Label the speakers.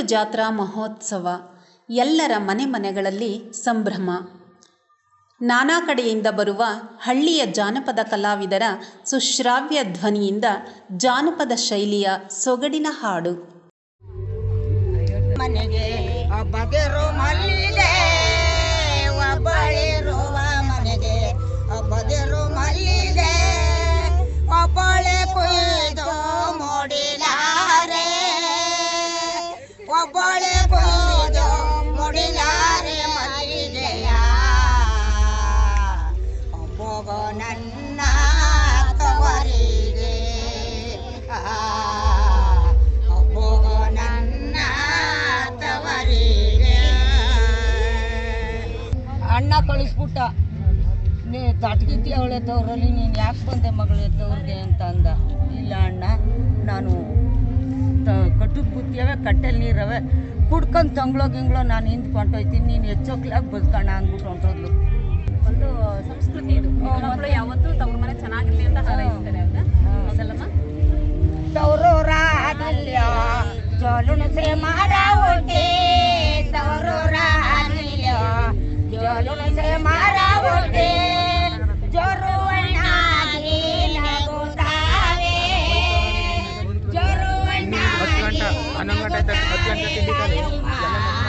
Speaker 1: ಜಾತ್ರಾ ಮಹೋತ್ಸವ, ಎಲ್ಲರ ಮನೆ ಮನೆಗಳಲ್ಲಿ ಸಂಭ್ರಮ. ನಾನಾ ಕಡೆಯಿಂದ ಬರುವ ಹಳ್ಳಿಯ ಜಾನಪದ ಕಲಾವಿದರ ಸುಶ್ರಾವ್ಯ ಧ್ವನಿಯಿಂದ ಜಾನಪದ ಶೈಲಿಯ ಸೊಗಡಿನ ಹಾಡು.
Speaker 2: ಮನೆಗೆ ಅಣ್ಣ ಕಳಿಸ್ಬಿಟ್ಟ. ನೀ ತಟ್ಗಿತ್ತಿ ಅವಳೆ ತವರಲ್ಲಿ ನೀನು ಯಾಕೆ ಬಂದೆ ಮಗಳೆ ತವ್ರಿಗೆ ಅಂತ ಅಂದ ಇಲ್ಲ ಅಣ್ಣ ಬುತ್ತಿಯವೆ ಕಟ್ಟೆಲಿ ನೀರವೆ. ಕುಡ್ಕೊಂಡು ತಂಗ್ಳೋ ಗಿಂಗ್ಳೋ ನಾನು ಹಿಂದೆ ಕೊಂಟೋಯ್ತೀನಿ ನೀನು ಹೆಚ್ಚೋಕ್ಲಾಗಿ ಬದುಕೋಣ ಅಂದ್ಬಿಟ್ಟು ಹೊಂಟೋದ್ಲು.
Speaker 3: ಒಂದು ಸಂಸ್ಕೃತಿ ಇದು. ಮಕ್ಕಳು ಯಾವತ್ತೂ ತಮ್ಮ ಮನೆ ಚೆನ್ನಾಗಿರ್ಲಿ ಅಂತ ಹಾರೈಸ್ತಾರೆ ಹೌದಲ್ಲಮ್ಮ
Speaker 2: ತವರೂರಾಗಿಲ್ಲ ಜೋಲುಣಸೆ ಮಾಡ ಒಟ್ಟೆ ತವರೂರಾಗಿಲ್ಲ
Speaker 4: kaitan hati yang ketindikan. Jangan